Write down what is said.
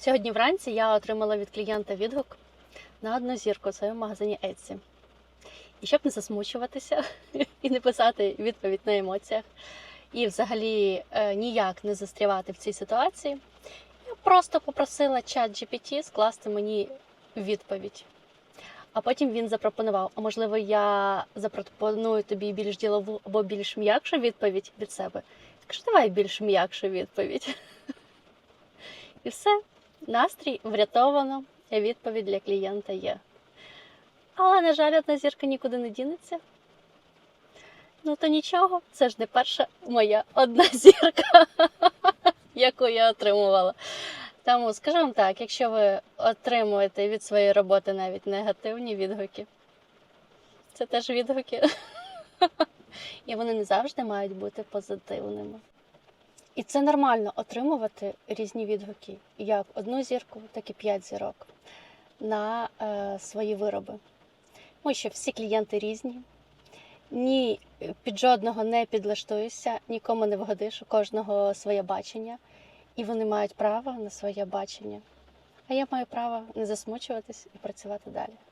Сьогодні вранці я отримала від клієнта відгук на одну зірку у своєму магазині Etsy. І щоб не засмучуватися і не писати відповідь на емоціях, і взагалі е, ніяк не застрявати в цій ситуації, я просто попросила чат GPT скласти мені відповідь. А потім він запропонував: а можливо, я запропоную тобі більш ділову або більш м'якшу відповідь від себе. Я кажу, давай більш м'якшу відповідь. І все, настрій врятовано, відповідь для клієнта є. Але, на жаль, одна зірка нікуди не дінеться. Ну то нічого, це ж не перша моя одна зірка, яку я отримувала. Тому скажу вам так, якщо ви отримуєте від своєї роботи навіть негативні відгуки, це теж відгуки. І вони не завжди мають бути позитивними. І це нормально отримувати різні відгуки, як одну зірку, так і п'ять зірок на е, свої вироби. Тому що всі клієнти різні, ні під жодного не підлаштуєшся, нікому не вгодиш, у кожного своє бачення, і вони мають право на своє бачення. А я маю право не засмучуватись і працювати далі.